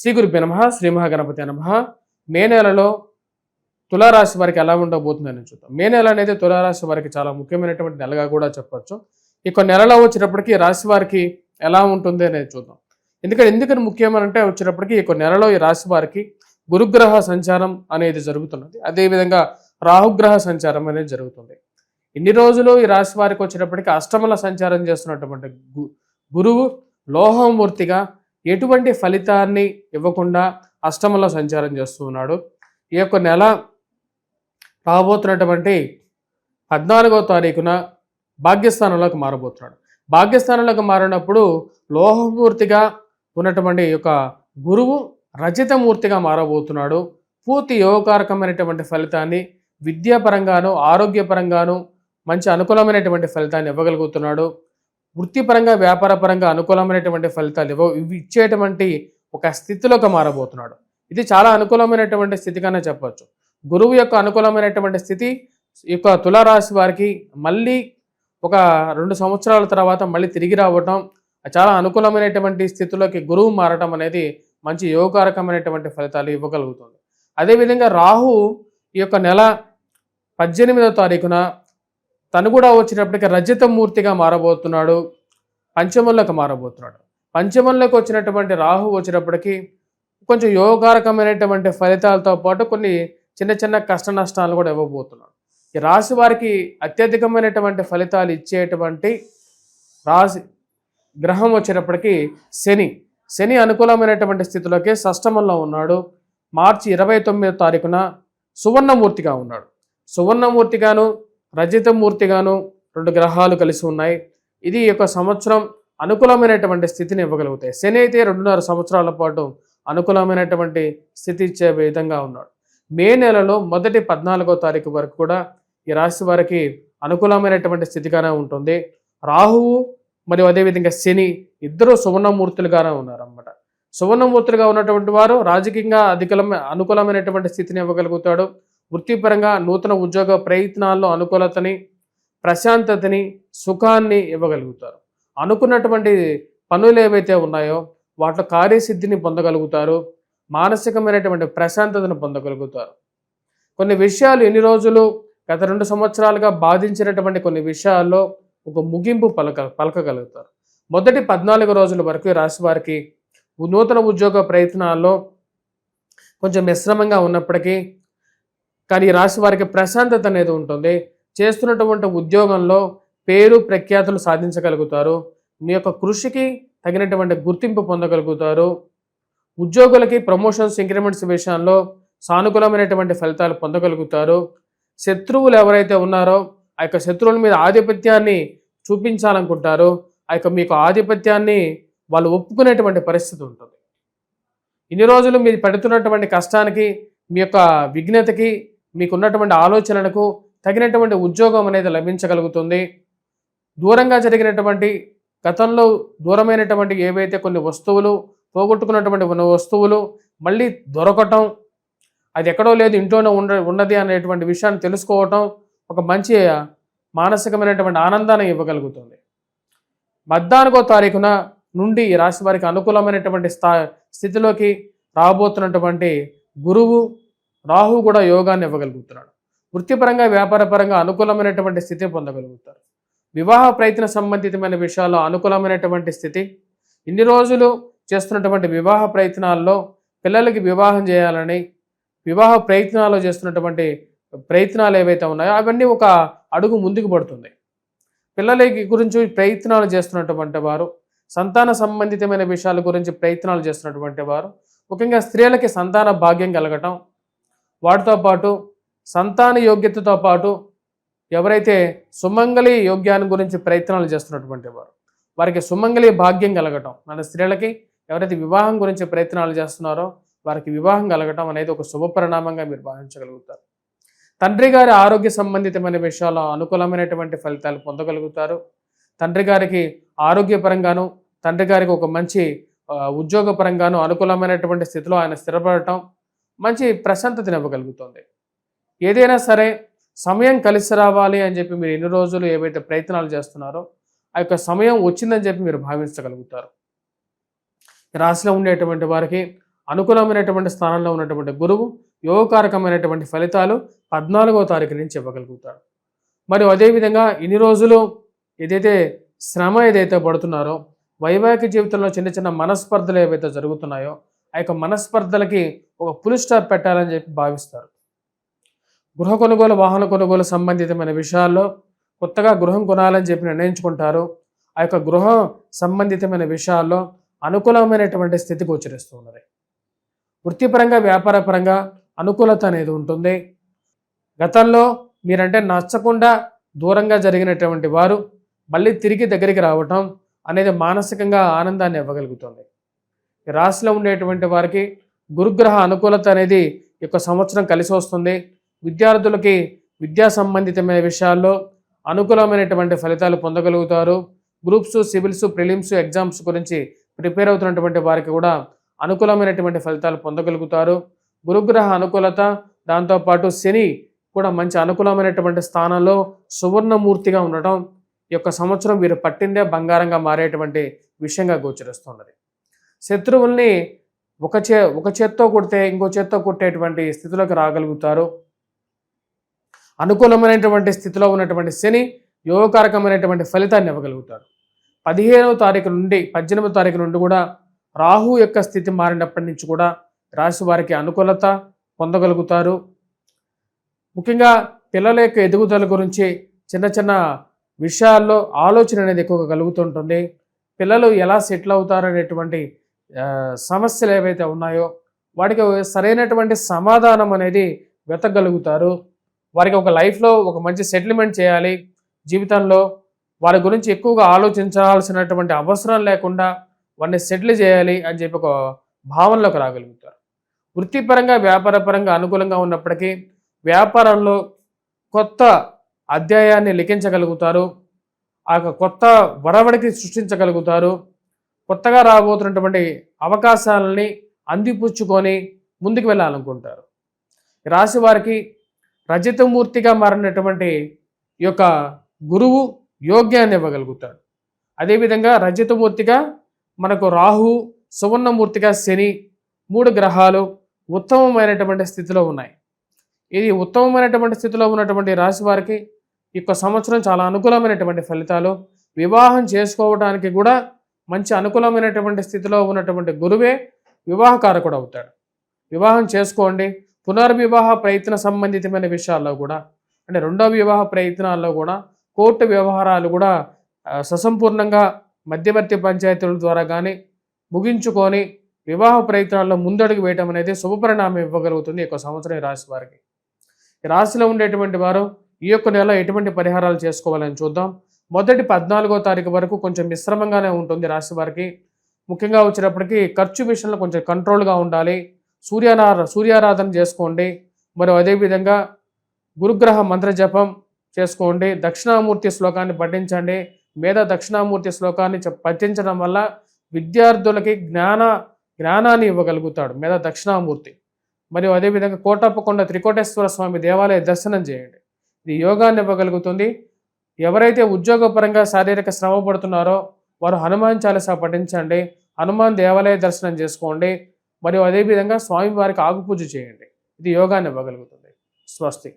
శ్రీ గురుభ్య నమ శ్రీ మహాగణపతి నమ. మే నెలలో తులారాశి వారికి ఎలా ఉండబోతుందని చూద్దాం. మే నెల అనేది తులారాశి వారికి చాలా ముఖ్యమైనటువంటి నెలగా కూడా చెప్పచ్చు. ఈ కొన్ని నెలలో వచ్చినప్పటికీ రాశి వారికి ఎలా ఉంటుంది అనేది చూద్దాం. ఎందుకంటే ఎందుకని ముఖ్యమనంటే వచ్చినప్పటికీ ఈ కొన్ని నెలలో ఈ రాశి వారికి గురుగ్రహ సంచారం అనేది జరుగుతున్నది. అదేవిధంగా రాహుగ్రహ సంచారం అనేది జరుగుతుంది. ఇన్ని రోజులు ఈ రాశి వారికి వచ్చినప్పటికీ అష్టమల సంచారం చేస్తున్నటువంటి గు- గురువు లోహమూర్తిగా ఎటువంటి ఫలితాన్ని ఇవ్వకుండా అష్టమంలో సంచారం చేస్తూ ఉన్నాడు. ఈ యొక్క నెల రాబోతున్నటువంటి పద్నాలుగో తారీఖున భాగ్యస్థానంలోకి మారబోతున్నాడు. భాగ్యస్థానంలోకి మారినప్పుడు లోహమూర్తిగా ఉన్నటువంటి యొక్క గురువు రచితమూర్తిగా మారబోతున్నాడు. పూర్తి యోగకారకమైనటువంటి ఫలితాన్ని విద్యాపరంగాను ఆరోగ్యపరంగాను మంచి అనుకూలమైనటువంటి ఫలితాన్ని ఇవ్వగలుగుతున్నాడు. వృత్తిపరంగా వ్యాపారపరంగా అనుకూలమైనటువంటి ఫలితాలు ఇవ్వ ఇవి ఇచ్చేటువంటి ఒక స్థితిలోకి మారబోతున్నాడు. ఇది చాలా అనుకూలమైనటువంటి స్థితిగానే చెప్పొచ్చు. గురువు యొక్క అనుకూలమైనటువంటి స్థితి యొక్క తులారాశి వారికి మళ్ళీ ఒక రెండు సంవత్సరాల తర్వాత మళ్ళీ తిరిగి రావటం చాలా అనుకూలమైనటువంటి స్థితిలోకి గురువు మారటం అనేది మంచి యోగకారకమైనటువంటి ఫలితాలు ఇవ్వగలుగుతుంది. అదేవిధంగా రాహు ఈ యొక్క నెల పద్దెనిమిదో తారీఖున తను కూడా వచ్చినప్పటికీ రజతమూర్తిగా మారబోతున్నాడు పంచమంలోకి మారబోతున్నాడు. పంచమంలోకి వచ్చినటువంటి రాహు వచ్చినప్పటికీ కొంచెం యోగకారకమైనటువంటి ఫలితాలతో పాటు కొన్ని చిన్న చిన్న కష్ట నష్టాలు కూడా ఇవ్వబోతున్నాడు. ఈ రాశి వారికి అత్యధికమైనటువంటి ఫలితాలు ఇచ్చేటువంటి రాశి గ్రహం వచ్చినప్పటికీ శని. శని అనుకూలమైనటువంటి స్థితిలోకి షష్టమంలో ఉన్నాడు. మార్చి ఇరవై తొమ్మిదో తారీఖున సువర్ణమూర్తిగా ఉన్నాడు. సువర్ణమూర్తిగాను రజితమూర్తిగాను రెండు గ్రహాలు కలిసి ఉన్నాయి. ఇది యొక్క సంవత్సరం అనుకూలమైనటువంటి స్థితిని ఇవ్వగలుగుతాయి. శని అయితే రెండున్నర సంవత్సరాల పాటు అనుకూలమైనటువంటి స్థితి ఇచ్చే విధంగా ఉన్నాడు. మే నెలలో మొదటి పద్నాలుగో తారీఖు వరకు కూడా ఈ రాశి వారికి అనుకూలమైనటువంటి స్థితిగానే ఉంటుంది. రాహువు మరియు అదేవిధంగా శని ఇద్దరు సువర్ణమూర్తులుగానే ఉన్నారన్నమాట. సువర్ణమూర్తులుగా ఉన్నటువంటి వారు రాజకీయంగా అధికలమ అనుకూలమైనటువంటి స్థితిని ఇవ్వగలుగుతాడు. వృత్తిపరంగా నూతన ఉద్యోగ ప్రయత్నాల్లో అనుకూలతని ప్రశాంతతని సుఖాన్ని ఇవ్వగలుగుతారు. అనుకున్నటువంటి పనులు ఏవైతే ఉన్నాయో వాటిలో కార్యసిద్ధిని పొందగలుగుతారు. మానసికమైనటువంటి ప్రశాంతతను పొందగలుగుతారు. కొన్ని విషయాలు ఎన్ని రోజులు గత రెండు సంవత్సరాలుగా బాధించినటువంటి కొన్ని విషయాల్లో ఒక ముగింపు పలక పలకగలుగుతారు. మొదటి పద్నాలుగు రోజుల వరకు రాశి వారికి నూతన ఉద్యోగ ప్రయత్నాల్లో కొంచెం మిశ్రమంగా ఉన్నప్పటికీ కానీ ఈ రాశి వారికి ప్రశాంతత అనేది ఉంటుంది. చేస్తున్నటువంటి ఉద్యోగంలో పేరు ప్రఖ్యాతులు సాధించగలుగుతారు. మీ యొక్క కృషికి తగినటువంటి గుర్తింపు పొందగలుగుతారు. ఉద్యోగులకి ప్రమోషన్స్ ఇంక్రిమెంట్స్ విషయంలో సానుకూలమైనటువంటి ఫలితాలు పొందగలుగుతారు. శత్రువులు ఎవరైతే ఉన్నారో ఆ యొక్క శత్రువుల మీద ఆధిపత్యాన్ని చూపించాలనుకుంటారో. ఆ యొక్క మీకు ఆధిపత్యాన్ని వాళ్ళు ఒప్పుకునేటువంటి పరిస్థితి ఉంటుంది. ఇన్ని రోజులు మీరు పెడుతున్నటువంటి కష్టానికి మీ యొక్క విఘ్నతకి మీకున్నటువంటి ఆలోచనలకు తగినటువంటి ఉద్యోగం అనేది లభించగలుగుతుంది. దూరంగా జరిగినటువంటి గతంలో దూరమైనటువంటి ఏవైతే కొన్ని వస్తువులు పోగొట్టుకున్నటువంటి వస్తువులు మళ్ళీ దొరకటం అది ఎక్కడో లేదు ఇంట్లోనే ఉండ ఉన్నది అనేటువంటి విషయాన్ని తెలుసుకోవటం ఒక మంచి మానసికమైనటువంటి ఆనందాన్ని ఇవ్వగలుగుతుంది. పద్నాలుగో తారీఖున నుండి ఈ రాశి వారికి అనుకూలమైనటువంటి స్థా స్థితిలోకి రాబోతున్నటువంటి గురువు రాహు కూడా యోగాన్ని ఇవ్వగలుగుతున్నాడు. వృత్తిపరంగా వ్యాపారపరంగా అనుకూలమైనటువంటి స్థితి పొందగలుగుతారు. వివాహ ప్రయత్న సంబంధితమైన విషయాల్లో అనుకూలమైనటువంటి స్థితి. ఇన్ని రోజులు చేస్తున్నటువంటి వివాహ ప్రయత్నాల్లో పిల్లలకి వివాహం చేయాలని వివాహ ప్రయత్నాలు చేస్తున్నటువంటి ప్రయత్నాలు ఏవైతే ఉన్నాయో అవన్నీ ఒక అడుగు ముందుకు పడుతుంది పిల్లలకి గురించి ప్రయత్నాలు చేస్తున్నటువంటి వారు సంతాన సంబంధితమైన విషయాల గురించి ప్రయత్నాలు చేస్తున్నటువంటి వారు ముఖ్యంగా స్త్రీలకి సంతాన భాగ్యం కలగటం వాటితో పాటు సంతాన యోగ్యతతో పాటు ఎవరైతే సుమంగళి యోగ్యాన్ని గురించి ప్రయత్నాలు చేస్తున్నటువంటి వారు వారికి సుమంగళి భాగ్యం కలగటం మన స్త్రీలకి ఎవరైతే వివాహం గురించి ప్రయత్నాలు చేస్తున్నారో వారికి వివాహం కలగటం అనేది ఒక శుభ పరిణామంగా మీరు భావించగలుగుతారు. తండ్రి గారి ఆరోగ్య సంబంధితమైన విషయాల్లో అనుకూలమైనటువంటి ఫలితాలు పొందగలుగుతారు. తండ్రి గారికి ఆరోగ్యపరంగాను తండ్రి గారికి ఒక మంచి ఉద్యోగపరంగాను అనుకూలమైనటువంటి స్థితిలో ఆయన స్థిరపడటం మంచి ప్రశాంతతని ఇవ్వగలుగుతుంది. ఏదైనా సరే సమయం కలిసి రావాలి అని చెప్పి మీరు ఎన్ని రోజులు ఏవైతే ప్రయత్నాలు చేస్తున్నారో ఆ యొక్క సమయం వచ్చిందని చెప్పి మీరు భావించగలుగుతారు. రాశిలో ఉండేటువంటి వారికి అనుకూలమైనటువంటి స్థానంలో ఉన్నటువంటి గురువు యోగకారకమైనటువంటి ఫలితాలు పద్నాలుగో తారీఖు నుంచి ఇవ్వగలుగుతాడు మరియు అదేవిధంగా ఇన్ని రోజులు ఏదైతే శ్రమ ఏదైతే పడుతున్నారో వైవాహిక జీవితంలో చిన్న చిన్న మనస్పర్ధలు ఏవైతే జరుగుతున్నాయో ఆ యొక్క మనస్పర్ధలకి ఒక పులి స్టాప్ పెట్టాలని చెప్పి భావిస్తారు. గృహ కొనుగోలు వాహన కొనుగోలు సంబంధితమైన విషయాల్లో కొత్తగా గృహం కొనాలని చెప్పి నిర్ణయించుకుంటారు. ఆ యొక్క గృహ సంబంధితమైన విషయాల్లో అనుకూలమైనటువంటి స్థితి గోచరిస్తూ ఉన్నది. వృత్తిపరంగా వ్యాపారపరంగా అనుకూలత అనేది ఉంటుంది. గతంలో మీరంటే నచ్చకుండా దూరంగా జరిగినటువంటి వారు మళ్ళీ తిరిగి దగ్గరికి రావటం అనేది మానసికంగా ఆనందాన్ని ఇవ్వగలుగుతుంది. రాశిలో ఉండేటువంటి వారికి గురుగ్రహ అనుకూలత అనేది ఒక యొక్క సంవత్సరం కలిసి వస్తుంది. విద్యార్థులకి విద్యా సంబంధితమైన విషయాల్లో అనుకూలమైనటువంటి ఫలితాలు పొందగలుగుతారు. గ్రూప్స్ సివిల్స్ ప్రిలిమ్స్ ఎగ్జామ్స్ గురించి ప్రిపేర్ అవుతున్నటువంటి వారికి కూడా అనుకూలమైనటువంటి ఫలితాలు పొందగలుగుతారు. గురుగ్రహ అనుకూలత దాంతోపాటు శని కూడా మంచి అనుకూలమైనటువంటి స్థానంలో సువర్ణమూర్తిగా ఉండటం ఈ యొక్క సంవత్సరం వీరు పట్టిందే బంగారంగా మారేటువంటి విషయంగా గోచరిస్తున్నది. శత్రువుల్ని ఒక చే ఒక చేత్తో కొడితే ఇంకో చేత్తో కొట్టేటువంటి స్థితిలోకి రాగలుగుతారు. అనుకూలమైనటువంటి స్థితిలో ఉన్నటువంటి శని యోగకారకమైనటువంటి ఫలితాన్ని ఇవ్వగలుగుతాడు. పదిహేనవ తారీఖు నుండి పద్దెనిమిదవ తారీఖు నుండి కూడా రాహు యొక్క స్థితి మారినప్పటి నుంచి కూడా రాశి వారికి అనుకూలత పొందగలుగుతారు. ముఖ్యంగా పిల్లల యొక్క ఎదుగుదల గురించి చిన్న చిన్న విషయాల్లో ఆలోచన అనేది ఎక్కువగా కలుగుతుంటుంది. పిల్లలు ఎలా సెటిల్ అవుతారు అనేటువంటి సమస్యలు ఏవైతే ఉన్నాయో వాటికి సరైనటువంటి సమాధానం అనేది వెతకగలుగుతారు. వారికి ఒక లైఫ్లో ఒక మంచి సెటిల్మెంట్ చేయాలి. జీవితంలో వారి గురించి ఎక్కువగా ఆలోచించాల్సినటువంటి అవసరం లేకుండా వారిని సెటిల్ చేయాలి అని చెప్పి ఒక భావనలోకి రాగలుగుతారు. వృత్తిపరంగా వ్యాపారపరంగా అనుకూలంగా ఉన్నప్పటికీ వ్యాపారంలో కొత్త అధ్యాయాన్ని లిఖించగలుగుతారు. ఆ యొక్క కొత్త వరవడికి సృష్టించగలుగుతారు. కొత్తగా రాబోతున్నటువంటి అవకాశాలని అందిపుచ్చుకొని ముందుకు వెళ్ళాలనుకుంటారు. రాశి వారికి రజతమూర్తిగా మారినటువంటి ఈ యొక్క గురువు యోగ్యాన్ని ఇవ్వగలుగుతాడు. అదేవిధంగా రజతమూర్తిగా మనకు రాహు సువర్ణమూర్తిగా శని మూడు గ్రహాలు ఉత్తమమైనటువంటి స్థితిలో ఉన్నాయి. ఇది ఉత్తమమైనటువంటి స్థితిలో ఉన్నటువంటి రాశి వారికి ఈ యొక్క సంవత్సరం చాలా అనుకూలమైనటువంటి ఫలితాలు. వివాహం చేసుకోవడానికి కూడా మంచి అనుకూలమైనటువంటి స్థితిలో ఉన్నటువంటి గురువే వివాహకారకుడు అవుతాడు. వివాహం చేసుకోండి. పునర్వివాహ ప్రయత్న సంబంధితమైన విషయాల్లో కూడా అంటే రెండో వివాహ ప్రయత్నాల్లో కూడా కోర్టు వ్యవహారాలు కూడా ససంపూర్ణంగా మధ్యవర్తి పంచాయతీల ద్వారా కానీ ముగించుకొని వివాహ ప్రయత్నాల్లో ముందడుగు వేయటం అనేది శుభపరిణామం ఇవ్వగలుగుతుంది ఒక సంవత్సరం ఈ రాశి వారికి. ఈ రాశిలో ఉండేటువంటి వారు ఈ యొక్క నెల ఎటువంటి పరిహారాలు చేసుకోవాలని చూద్దాం. మొదటి పద్నాలుగో తారీఖు వరకు కొంచెం మిశ్రమంగానే ఉంటుంది రాశి వారికి. ముఖ్యంగా వచ్చేటప్పటికి ఖర్చు విషయంలో కొంచెం కంట్రోల్గా ఉండాలి. సూర్యనార సూర్యారాధన చేసుకోండి. మరియు అదేవిధంగా గురుగ్రహ మంత్ర జపం చేసుకోండి. దక్షిణామూర్తి శ్లోకాన్ని పఠించండి. మీద దక్షిణామూర్తి శ్లోకాన్ని పఠించడం వల్ల విద్యార్థులకి జ్ఞాన జ్ఞానాన్ని ఇవ్వగలుగుతాడు మీద దక్షిణామూర్తి. మరియు అదేవిధంగా కోటప్పకొండ త్రికోటేశ్వర స్వామి దేవాలయ దర్శనం చేయండి. ఇది యోగాన్ని ఇవ్వగలుగుతుంది. ఎవరైతే ఉద్యోగపరంగా శారీరక శ్రమ పడుతున్నారో వారు హనుమాన్ చాలీసా పఠించండి హనుమాన్ దేవాలయ దర్శనం చేసుకోండి మరియు అదేవిధంగా స్వామివారికి ఆకుపూజ చేయండి. ఇది యోగాన్ని ఇవ్వగలుగుతుంది. స్వస్తి.